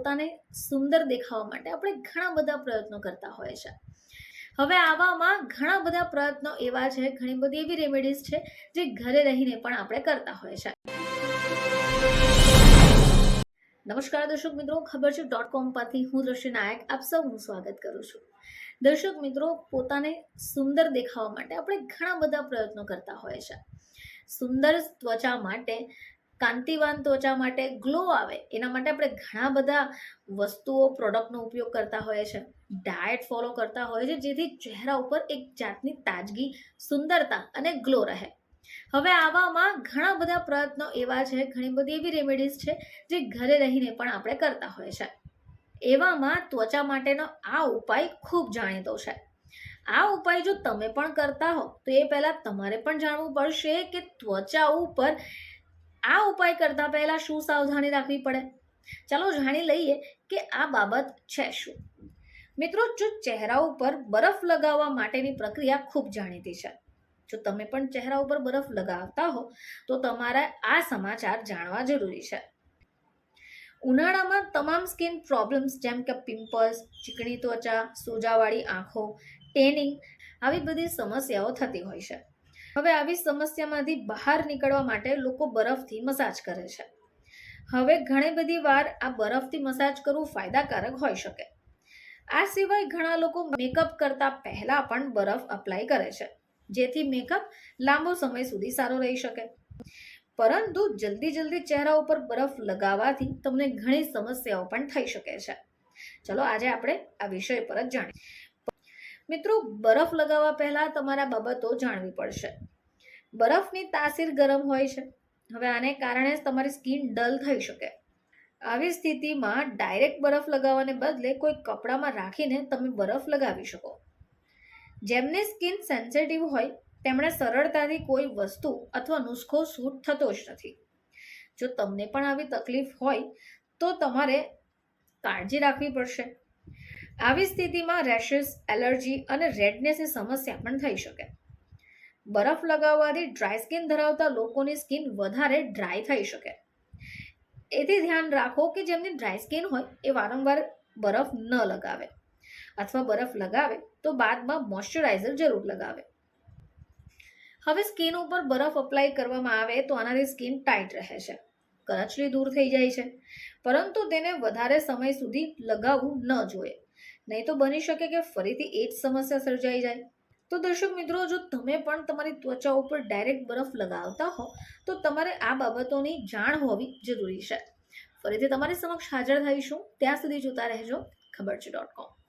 પોતાને સુંદર દેખાવા માટે આપણે ઘણા બધા પ્રયત્નો કરતા હોય છે. હવે આવામાં ઘણા બધા પ્રયત્નો એવા છે, ઘણી બધી એવી રેમેડીઝ છે, જે ઘરે રહીને પણ આપણે કરતા હોય છે. નમસ્કાર દર્શક મિત્રો, ખબર છે. ડોટ કોમ પરથી હું દ્રશ્ય નાયક, આપ સૌનું સ્વાગત કરું છું. દર્શક મિત્રો, પોતાને સુંદર દેખાવા માટે આપણે ઘણા બધા પ્રયત્નો કરતા હોય છે. સુંદર ત્વચા માટે કાંતિવાન ત્વચા માટે ગ્લો આવે, એના માટે આપણે ઘણા બધા વસ્તુઓ પ્રોડક્ટનો ઉપયોગ કરતા હોઈએ છે. ડાયટ ફોલો કરતા હોય છે, જેથી ચહેરા ઉપર એક જાતની તાજગી, સુંદરતા અને ગ્લો રહે. હવે આવામાં ઘણા બધા પ્રયત્નો એવા છે, ઘણી બધી એવી રેમેડીઝ છે, જે ઘરે રહીને પણ આપણે કરતા હોય છે. એવામાં ત્વચા માટેનો આ ઉપાય ખૂબ જાણીતો છે. આ ઉપાય જો તમે પણ કરતા હો, તો એ પહેલાં તમારે પણ જાણવું પડશે કે ત્વચા ઉપર આ ઉપાય કરતા પહેલાં શું સાવધાની રાખવી પડે? ચાલો જાણી લઈએ કે આ બાબત છે શું. મિત્રો, જો ચહેરા ઉપર બરફ લગાવવા માટેની પ્રક્રિયા ખૂબ જાણીતી છે. જો તમે પણ ચહેરા ઉપર બરફ લગાવતા હો, તો તમારે આ સમાચાર જાણવા જરૂરી છે. ઉનાળામાં તમામ સ્કિન પ્રોબ્લેમ્સ જેમ કે પિમ્પલ્સ, ચીકણી ત્વચા, સોજાવાળી આંખો, ટેનિંગ, આવી બધી સમસ્યાઓ થતી હોય છે. હવે આવી સમસ્યામાંથી બહાર નીકળવા માટે લોકો બરફથી મસાજ કરે છે. હવે ઘણી બધી વાર આ બરફથી મસાજ કરવું ફાયદાકારક હોઈ શકે. આ સિવાય ઘણા લોકો મેકઅપ કરતા પહેલા પણ બરફ અપ્લાય કરે છે. જેથી મેકઅપ લાંબો સમય સુધી સારો રહી શકે. પરંતુ જલ્દી જલ્દી ચહેરા ઉપર બરફ લગાવવાથી તમને ઘણી સમસ્યાઓ પણ થઈ શકે છે. ચલો આજે આપણે આ વિષય પર જ જાણીએ. મિત્રો, બરફ લગાવવા પહેલાં તમારા બાબતો જાણવી પડશે. બરફની તાસીર ગરમ હોય છે. હવે આને કારણે તમારી સ્કિન ડલ થઈ શકે. આવી સ્થિતિમાં ડાયરેક્ટ બરફ લગાવવાને બદલે કોઈ કપડામાં રાખીને તમે બરફ લગાવી શકો. જેમને સ્કિન સેન્સિટિવ હોય, તેમણે સરળતાથી કોઈ વસ્તુ અથવા નુસ્ખો સૂટ થતો જ નથી. જો તમને પણ આવી તકલીફ હોય, તો તમારે કાળજી રાખવી પડશે. આવી સ્થિતિમાં રેશિસ એલર્જી અને રેડનેસની સમસ્યા પણ થઈ શકે. બરફ લગાવવાથી ડ્રાય સ્કિન ધરાવતા લોકોની સ્કિન વધારે ડ્રાય થઈ શકે. એથી ધ્યાન રાખો કે જેમની ડ્રાય સ્કિન હોય એ વારંવાર બરફ ન લગાવે. અથવા બરફ લગાવે તો બાદમાં મોઇશ્ચરાઇઝર જરૂર લગાવે. હવે સ્કિન ઉપર બરફ અપ્લાય કરવામાં આવે તો આનાથી સ્કિન ટાઈટ રહે છે. કરચલી દૂર થઈ જાય છે. પરંતુ તેને વધારે સમય સુધી લગાવવું ન જોઈએ. નહીં તો બની શકે કે ફરીથી એ જ સમસ્યા સર્જાઈ જાય. તો દર્શક મિત્રો, જો તમે પણ તમારી ત્વચા ઉપર ડાયરેક્ટ બરફ લગાવતા હો, તો તમારે આ બાબતોની જાણ હોવી જરૂરી છે. ફરીથી તમારી સમક્ષ હાજર થઈશું. ત્યાં સુધી જોતા રહેજો. ખબર છે ડોટ કોમ